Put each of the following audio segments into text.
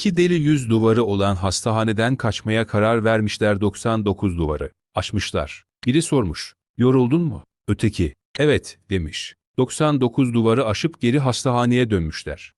İki deli yüz duvarı olan hastahaneden kaçmaya karar vermişler 99 duvarı. Aşmışlar. Biri sormuş. Yoruldun mu? Öteki. Evet demiş. 99 duvarı aşıp geri hastahaneye dönmüşler.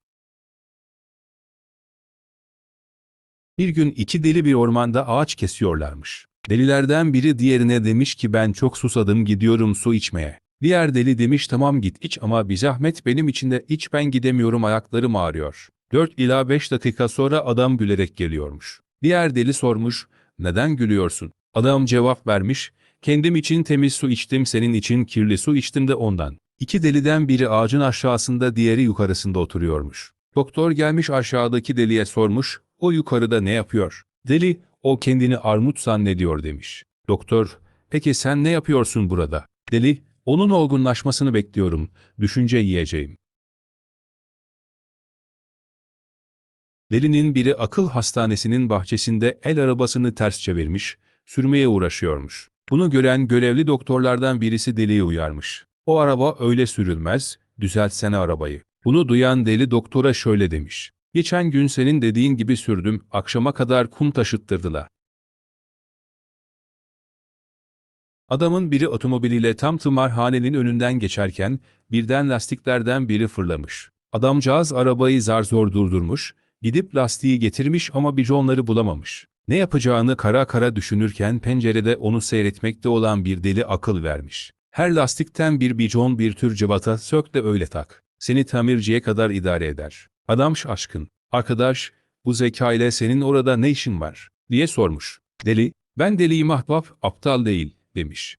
Bir gün iki deli bir ormanda ağaç kesiyorlarmış. Delilerden biri diğerine demiş ki ben çok susadım gidiyorum su içmeye. Diğer deli demiş tamam git iç ama bir zahmet benim için de iç ben gidemiyorum ayaklarım ağrıyor. 4 ila 5 dakika sonra adam gülerek geliyormuş. Diğer deli sormuş, neden gülüyorsun? Adam cevap vermiş, kendim için temiz su içtim senin için kirli su içtim de ondan. İki deliden biri ağacın aşağısında diğeri yukarısında oturuyormuş. Doktor gelmiş aşağıdaki deliye sormuş, o yukarıda ne yapıyor? Deli, o kendini armut zannediyor demiş. Doktor, peki sen ne yapıyorsun burada? Deli, onun olgunlaşmasını bekliyorum, düşünce yiyeceğim. Delinin biri akıl hastanesinin bahçesinde el arabasını ters çevirmiş, sürmeye uğraşıyormuş. Bunu gören görevli doktorlardan birisi deliyi uyarmış. O araba öyle sürülmez, düzeltsene arabayı. Bunu duyan deli doktora şöyle demiş. Geçen gün senin dediğin gibi sürdüm, akşama kadar kum taşıttırdılar. Adamın biri otomobiliyle tam tımarhanenin önünden geçerken birden lastiklerden biri fırlamış. Adamcağız arabayı zar zor durdurmuş, gidip lastiği getirmiş ama bijonları bulamamış. Ne yapacağını kara kara düşünürken pencerede onu seyretmekte olan bir deli akıl vermiş. Her lastikten bir bijon bir tür cıvata sök de öyle tak. Seni tamirciye kadar idare eder. Adam şaşkın. Arkadaş, bu zeka ile senin orada ne işin var? diye sormuş. Deli, ben deliyim ahbap, aptal değil, demiş.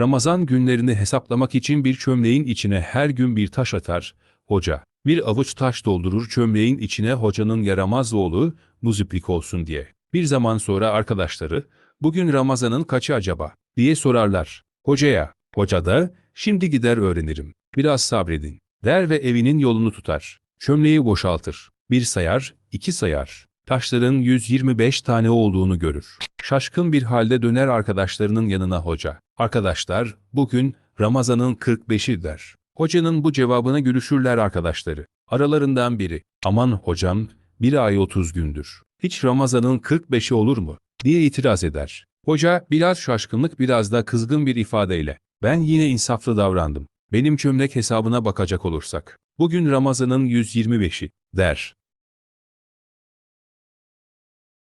Ramazan günlerini hesaplamak için bir çömleğin içine her gün bir taş atar, hoca. Bir avuç taş doldurur çömleğin içine hocanın yaramaz oğlu, muziplik olsun diye. Bir zaman sonra arkadaşları, bugün Ramazan'ın kaçı acaba, diye sorarlar. Hocaya, hoca da, şimdi gider öğrenirim, biraz sabredin, der ve evinin yolunu tutar. Çömleği boşaltır. Bir sayar, iki sayar. Taşların 125 tane olduğunu görür. Şaşkın bir halde döner arkadaşlarının yanına hoca. Arkadaşlar, bugün Ramazan'ın 45'i der. Hocanın bu cevabına gülüşürler arkadaşları. Aralarından biri, aman hocam, bir ay 30 gündür. Hiç Ramazan'ın 45'i olur mu? diye itiraz eder. Hoca biraz şaşkınlık biraz da kızgın bir ifadeyle, ben yine insaflı davrandım. Benim çömlek hesabına bakacak olursak, bugün Ramazan'ın 125'i, der.